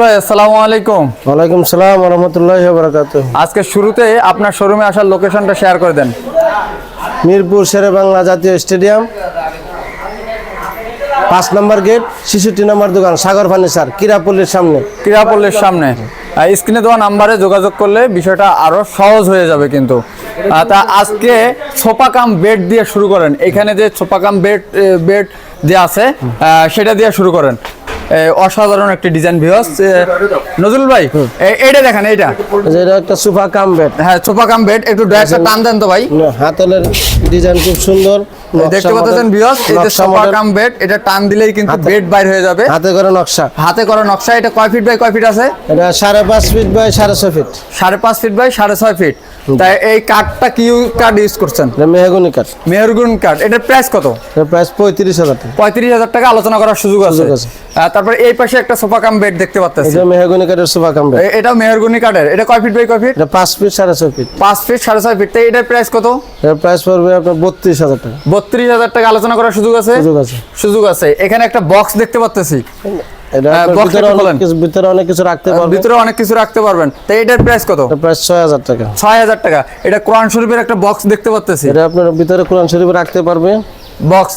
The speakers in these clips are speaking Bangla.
ভাই আসসালামু আলাইকুম। ওয়ালাইকুম সালাম রহমতুল্লাহ বারাকাত। আজকে শুরুতে আপনার শোরুমে আসার লোকেশনটা শেয়ার করে দেন। মিরপুর শেরে বাংলা জাতীয় স্টেডিয়াম পাঁচ নম্বর গেট ছেষট্টি নম্বর দোকান সাগর ফার্নিচার কিরাপল্লির সামনে। ক্রীড়াপল্লীর সামনে। স্ক্রিনে দেওয়া নাম্বারে যোগাযোগ করলে বিষয়টা আরও সহজ হয়ে যাবে কিন্তু। তা আজকে ছোপাকাম বেড দিয়ে শুরু করেন। এখানে যে ছোপাকাম বেড বেড যে আছে সেটা দিয়ে শুরু করেন। অসাধারণ একটি ডিজাইন ভিউস নজরুল ভাই এইটা দেখেন এইটা। এটা একটা সোফা কাম বেড হ্যাঁ সোফা কাম বেড একটু ড্রেসটা টান দেন তো ভাই। হাতলের ডিজাইন খুব সুন্দর। দেখতে পাচ্ছেন ভিউস এই যে সোফা কাম বেড এটা টান দিলেই কিন্তু বেড বাইর হয়ে যাবে। হাতে করে নকশা। হাতে করা নকশা এটা কয় ফিট বাই কয় ফিট আছে? এটা সাড়ে পাঁচ ফিট বাই সাড়ে ছয় ফিট সাড়ে পাঁচ ফিট বাই সাড়ে ছয় ফিট তাই এই কাঠটা কি কাঠ ইউজ করছেন? মেহগুনি কাঠ মেহরগুন কাঠ এটার প্রাইস কত? প্রাইস পঁয়ত্রিশ হাজার টাকা। পঁয়ত্রিশ হাজার টাকা আলোচনা করার সুযোগ আছে। তারপর এই পাশে একটা সোফা কাম বেড দেখতে পাচ্ছি এটা মেহগুনি কাঠের সোফা কাম বেড এটাও মেহরগুনি কাঠের এটা কয় ফিট বাই কয় ফিট এটা পাঁচ ফিট সাড়ে ছয় ফিট পাঁচ ফিট সাড়ে ছয় ফিট তাই এটার প্রাইস কত? এটার প্রাইস পড়বে আপনার বত্রিশ হাজার টাকা। বত্রিশ হাজার টাকা আলোচনা করার সুযোগ আছে? সুযোগ আছে। সুযোগ আছে। এখানে একটা বক্স দেখতে পাচ্ছি এটা হ্যাঁ, ভিতরে অনেক কিছু ভিতরে রাখতে পারবে ভিতরে অনেক কিছু রাখতে পারবেন। তাই এটার প্রাইস কত? এটা প্রাইস ছয় হাজার টাকা। ছয় হাজার টাকা। এটা কোরআন শরীফের একটা বক্স দেখতে পাচ্ছি এটা আপনার ভিতরে কোরআন শরীফ রাখতে পারবে। বক্স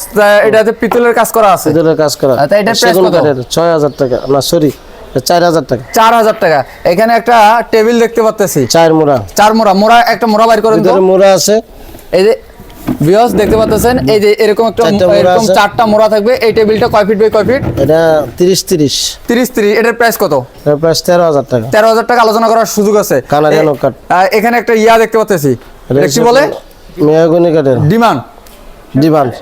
এটাতে পিতলের কাজ করা আছে। ভিতরে কাজ করা আচ্ছা, কত? কাঠের ছয় হাজার টাকা। না সরি চার হাজার টাকা। চার হাজার টাকা। এখানে একটা টেবিল দেখতে পাচ্ছি চার মোড়া। চার মোড়া। মোড়া একটা মোড়া বাইর করেন মোড়া আছে। এই যে বিয়স দেখতে পাচ্ছেন এই যে এরকম একটা এরকম চারটা মোড়া থাকবে এই টেবিলটা কয় ফিট বাই কয় ফিট এটা তিরিশ তিরিশ। তিরিশ তিরিশ এটার প্রাইস কত? এটার প্রাইস তেরো হাজার টাকা। তেরো হাজার টাকা আলোচনা করার সুযোগ আছে। ওক কাঠ। আহ, এখানে একটা ইয়া দেখতে পাচ্ছি। এটা কি বলে? মেয়াগুনি কাঠের ডিমান্ড। ডিমান্ড।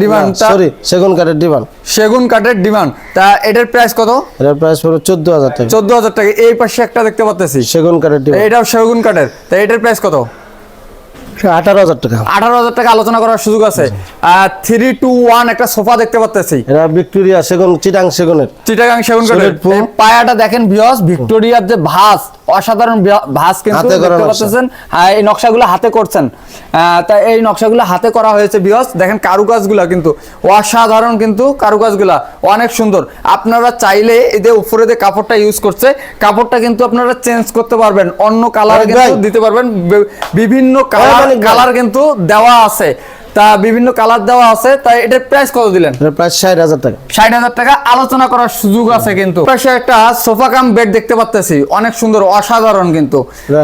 ডিমান্ড সরি সেগুন কাঠের ডিমান্ড। সেগুন কাঠের ডিমান্ড। তা এটার প্রাইস কত? এটার প্রাইস চোদ্দ হাজার টাকা। চোদ্দ হাজার টাকা। এই পাশে একটা দেখতে পাচ্ছি। সেগুন কাঠের ডিমান্ড। এটাও সেগুন কাঠের তা এটার প্রাইস কত? আঠারো হাজার টাকা। আঠারো হাজার টাকা আলোচনা করার সুযোগ আছে। থ্রি টু ওয়ান একটা সোফা দেখতে পাচ্ছি এটা ভিক্টোরিয়া সেগুন চিটাং সেগুনের। চিটাগাং সেগুন পায়াটা দেখেন বিয়স ভিক্টোরিয়ার যে ভাস অসাধারণ ভাস কিন্তু দেখতে পাচ্ছেন। হ্যাঁ, এই নকশাগুলো হাতে করছেন। তাই এই নকশাগুলো হাতে করা হয়েছে বিয়স দেখেন কারুকাজগুলা কিন্তু অসাধারণ কিন্তু কারুকাজগুলা অনেক সুন্দর। আপনারা চাইলে এই যে উপরে যে কাপড়টা ইউজ করছে কাপড়টা কিন্তু আপনারা চেঞ্জ করতে পারবেন। অন্য কালার কিন্তু দিতে পারবেন। বিভিন্ন কালার কালার কিন্তু দেওয়া আছে। তা বিভিন্ন কালার দেওয়া আছে তাই এটার প্রাইস কত দিলেন? প্রাইস ষাট হাজার টাকা। ষাট হাজার টাকা আলোচনা করার সুযোগ আছে কিন্তু। একটা সোফা কাম বেড দেখতে পাচ্তেছি অনেক সুন্দর অসাধারণ কিন্তু।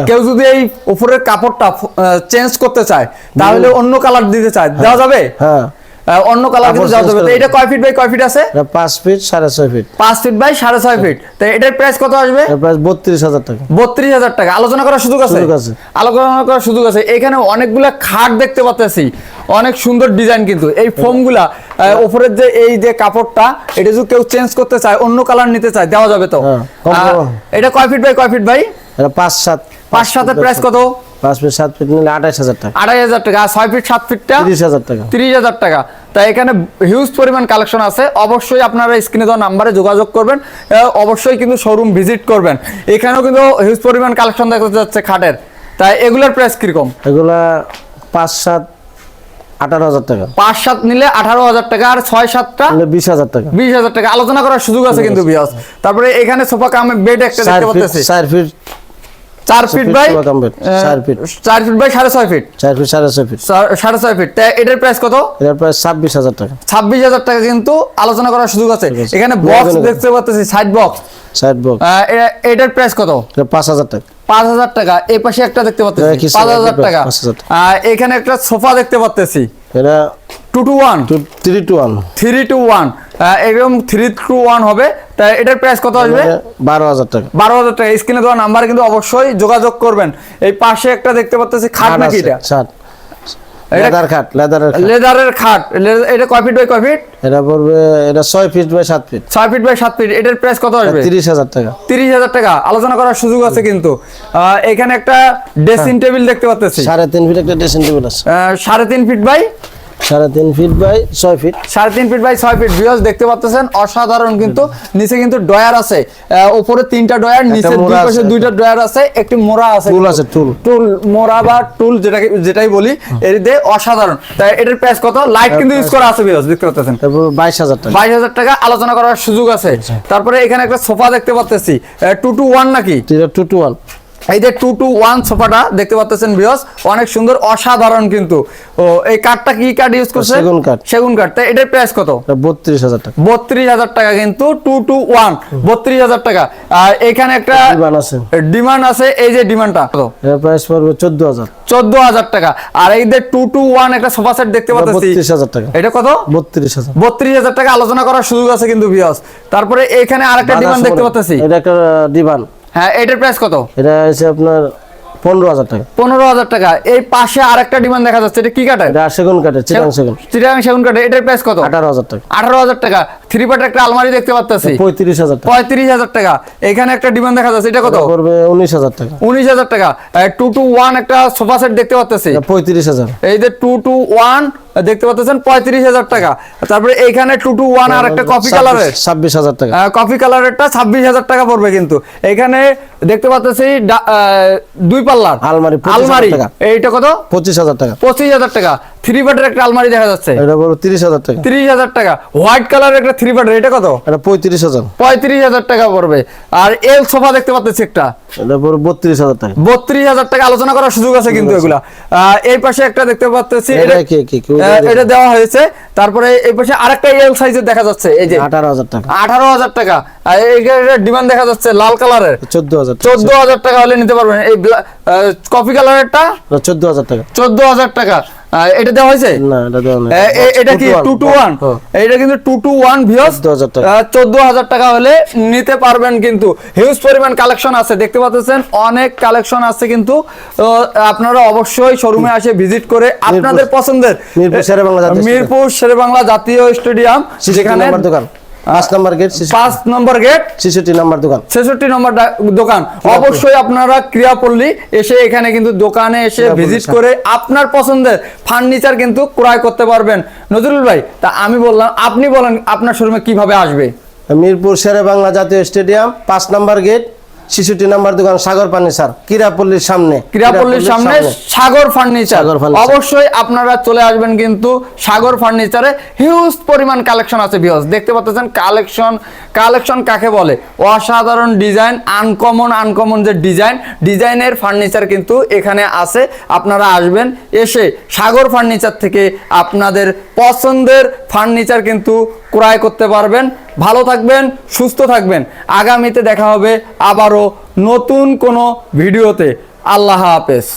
কেউ যদি এই উপরের কাপড়টা চেঞ্জ করতে চায় তাহলে অন্য কালার দিতে চায়। দেওয়া যাবে? হ্যাঁ। অন্য কালার কিন্তু দেওয়া যাবে তো এটা কয় ফিট বাই কয় ফিট আছে? এটা পাঁচ ফিট সাড়ে ছয় ফিট পাঁচ ফিট বাই সাড়ে ছয় ফিট তো এটার প্রাইস কত আসবে? প্রাইস বত্রিশ হাজার টাকা। বত্রিশ হাজার টাকা। আলোচনা করার সুযোগ আছে? সুযোগ আছে। আলোচনা করার সুযোগ আছে। এখানে অনেকগুলা খাট দেখতে পাচ্ছি অনেক সুন্দর ডিজাইন কিন্তু। এই ফোমগুলা উপরের যে এই যে কাপড়টা এটা যদি কেউ চেঞ্জ করতে চায় অন্য কালার নিতে চায় দেওয়া যাবে তো? হ্যাঁ। এটা কয় ফিট বাই কয় ফিট ভাই? এটা পাঁচ সাত পাঁচ সাতের প্রাইস কত? পাঁচ ফিট সাত ফিট নিলে আঠাশ হাজার টাকা। হাজার টাকা। আর ছয় ফিট সাত ফিটটা? তিরিশ হাজার টাকা। তিরিশ হাজার টাকা। তাই এখানে হিউজ পরিমাণ কালেকশন আছে। অবশ্যই আপনারা স্ক্রিনে দেওয়া নাম্বারে যোগাযোগ করবেন। অবশ্যই কিন্তু শোরুম ভিজিট করবেন। এখানেও কিন্তু হিউজ পরিমাণ কালেকশন দেখা যাচ্ছে খাটের। তাই এগুলোর প্রাইস কীরকম? এগুলা পাঁচ সাত আঠারো হাজার টাকা। পাঁচ সাত নিলে আঠারো হাজার টাকা আর ছয় সাতটা? বিশ হাজার টাকা। বিশ হাজার টাকা। আলোচনা করার সুযোগ আছে কিন্তু বিয়াস তারপরে এখানে সোফা কামে বেড একটা দেখতে পাচ্ছি চার ফিট চার ফিট বাই চার ফিট। চার ফিট বাই সাড়ে ছয় ফিট। চার ফিট সাড়ে ছয় ফিট। সাড়ে ছয় ফিট। এটার প্রাইস কত? এটার প্রাইস ছাব্বিশ হাজার টাকা। ছাব্বিশ হাজার টাকা কিন্তু আলোচনা করার সুযোগ আছে। এখানে বক্স। দেখতে পাচ্ছি সাইড বক্স সাইড বক্স এটার প্রাইস কত? পাঁচ হাজার টাকা। পাঁচ হাজার টাকা। এই পাশে একটা দেখতে পাচ্ছি পাঁচ হাজার টাকা। এখানে একটা সোফা দেখতে পাচ্ছি এটা two two one three two one three two one এরকম থ্রি টু ওয়ান হবে। তাই এটার প্রাইস কত আসবে? বারো হাজার টাকা। বারো হাজার টাকা। স্ক্রিনে দেওয়া নাম্বার কিন্তু অবশ্যই যোগাযোগ করবেন। এই পাশে একটা দেখতে পাচ্ছি খাট খাট নাকি এটা? এটা- লেদার খাট লেদারের খাট। লেদারের খাট। এটা কয় ফিট বাই কয় ফিট এটা পড়বে এটা ছয় ফিট বাই সাত ফিট ছয় ফিট বাই সাত ফিট এটার প্রাইস কত আসবে? তিরিশ হাজার টাকা। তিরিশ হাজার টাকা। আলোচনা করার সুযোগ আছে কিন্তু। এখানে একটা ড্রেসিং টেবিল দেখতে পাচ্ছি সাড়ে তিন ফিট একটা ড্রেসিং টেবিল আছে। আহ, সাড়ে তিন ফিট বাই সাড়ে তিন ফিট বাই ছয় ফিট সাড়ে তিন ফিট বাই ছয় ফিট ভিউজ দেখতে পাচ্ছেন অসাধারণ কিন্তু নিচে কিন্তু ডয়ার আছে। উপরে তিনটা ডয়ার নিচে দুই পাশে দুইটা ডয়ার আছে একটি মোড়া আছে। টুল আছে টুল। টুল মোড়া বা টুল যেটাকে যেটাই বলি দিয়ে অসাধারণ। তাই এটার প্রাইস কত? লাইট কিন্তু ইউজ করা আছে ভিউজ দেখতে পাচ্ছেন তারপর বাইশ হাজার টাকা। বাইশ হাজার টাকা আলোচনা করার সুযোগ আছে। তারপরে এখানে একটা সোফা দেখতে পাচ্ছি টু টু ওয়ান নাকি? টু টু ওয়ান এই যে টু টু ওয়ান সোফাটা দেখতে পাচ্ছেন বিয়স অনেক সুন্দর অসাধারণ কিন্তু। ও এই কাঠটা কি কাঠ ইউজ করছে? সেগুন কাঠ। সেগুন কাঠ। তাই এটার প্রাইস কত? বত্রিশ হাজার টাকা। বত্রিশ হাজার টাকা কিন্তু টু টু ওয়ান বত্রিশ হাজার টাকা। আর এখানে একটা ডিমান্ড আছে। ডিমান্ড আছে এই যে ডিমান্ডটা। এর প্রাইস পড়বে চোদ্দ হাজার। চোদ্দ হাজার টাকা। আর এই যে টু টু ওয়ান একটা সোফা সেট দেখতে পাচ্ছি বত্রিশ হাজার টাকা। এটা কত? বত্রিশ হাজার। বত্রিশ হাজার টাকা আলোচনা করার সুযোগ আছে কিন্তু বিয়স তারপরে এখানে আরেকটা ডিমান্ড দেখতে পাচ্ছি এটা একটা ডিমান্ড। হ্যাঁ এটার প্রাইস কত? এটা হচ্ছে আপনার পনেরো হাজার টাকা পনেরো হাজার টাকা এই পাশে আরেকটা ডিমান্ড দেখা যাচ্ছে এটা কি সেগুন চিটাং সেগুন সেগুন এটার প্রাইস কত আঠারো হাজার টাকা আঠারো হাজার টাকা থ্রি পার্টের একটা আলমারি দেখতে পাচ্ছি পঁয়ত্রিশ হাজার পঁয়ত্রিশ হাজার টাকা এখানে একটা ডিমান্ড দেখা যাচ্ছে এটা কত উনিশ হাজার টাকা উনিশ হাজার টাকা টু টু ওয়ান একটা সোফা সেট দেখতে পাচ্ছি পঁয়ত্রিশ হাজার এই যে টু টু ওয়ান দেখতে পাচ্ছেন পঁয়ত্রিশ হাজার টাকা তারপরে এইখানে টু টু ওয়ান আর একটা কফি কালারের ছাব্বিশ হাজার টাকা কফি কালারেরটা ছাব্বিশ হাজার টাকা পড়বে কিন্তু এখানে দেখতে পাচ্ছি দুই পাল্লার? আলমারি, আলমারি। এইটা কত? পঁচিশ হাজার টাকা। পঁচিশ হাজার টাকা। থ্রি বেডের একটা আলমারি দেখা যাচ্ছে। এটা তিরিশ হাজার টাকা। তিরিশ হাজার টাকা। হোয়াইট কালারের একটা থ্রি বেডের এটা কত? এটা পঁয়ত্রিশ হাজার। পঁয়ত্রিশ হাজার টাকা পড়বে। আর এল সোফা দেখতে পাচ্ছি একটা। এটা বত্রিশ হাজার টাকা। বত্রিশ হাজার টাকা আলোচনা করার সুযোগ আছে কিন্তু এগুলা। এই পাশে একটা দেখতে পাচ্ছি এটা এটা- কি কি কি? এটা দেওয়া হয়েছে। তারপরে এই পাশে আরেকটা এল সাইজের দেখা যাচ্ছে। এই যে আঠারো হাজার টাকা। আঠারো হাজার টাকা। আর এইখানে ডিমান্ড দেখা যাচ্ছে লাল কালারের। চোদ্দ হাজার টাকা। চোদ্দ হাজার টাকা হলে নিতে পারবেন। এই কফি কালারেরটা চোদ্দ হাজার টাকা। চোদ্দ হাজার টাকা। আহ, এটা দেওয়া হয়েছে? না এটা দেওয়া নেই কি হ্যাঁ। এটা কিন্তু টু টু ওয়ান ভিওস 14,000 টাকা। হলে নিতে পারবেন কিন্তু। হিউজ পরিমাণ কালেকশন আছে দেখতে পাচ্ছেন? অনেক কালেকশন আছে কিন্তু। আপনারা অবশ্যই শোরুমে আসে ভিজিট করে আপনাদের পছন্দের মিরপুর শেরেবাংলা মিরপুর শেরেবাংলা জাতীয় স্টেডিয়াম যেখানে দোকান পাঁচ নাম্বার গেট পাঁচ নম্বর গেট ছেষট্টি নাম্বার দোকান। ছেষট্টি নম্বর দোকান। অবশ্যই আপনারা ক্রিয়াপল্লী এসে এখানে কিন্তু দোকানে এসে ভিজিট করে আপনার পছন্দের ফার্নিচার কিন্তু ক্রয় করতে পারবেন। নজরুল ভাই তা আমি বললাম আপনি বলেন আপনার শোরুমে কীভাবে আসবে? মিরপুর শেরে বাংলা জাতীয় স্টেডিয়াম পাঁচ নাম্বার গেট ছেষট্টি নাম্বার দোকান সাগর ফার্নিচার কিরাপল্লির সামনে। ক্রিয়াপল্লীর সামনে সাগর ফার্নিচার। অবশ্যই আপনারা চলে আসবেন কিন্তু সাগর ফার্নিচারে হিউজ পরিমাণ কালেকশন আছে ভিউজ দেখতে পাচ্ছেন কালেকশন কালেকশন কাকে বলে? অসাধারণ ডিজাইন আনকমন আনকমন যে ডিজাইন ডিজাইনের ফার্নিচার কিন্তু এখানে আছে। আপনারা আসবেন এসে সাগর ফার্নিচার থেকে আপনাদের পছন্দের ফার্নিচার কিন্তু ক্রয় করতে পারবেন। ভালো থাকবেন, সুস্থ থাকবেন। আগামীতে দেখা হবে আবারও নতুন কোনো ভিডিওতে। আল্লাহ হাফেজ।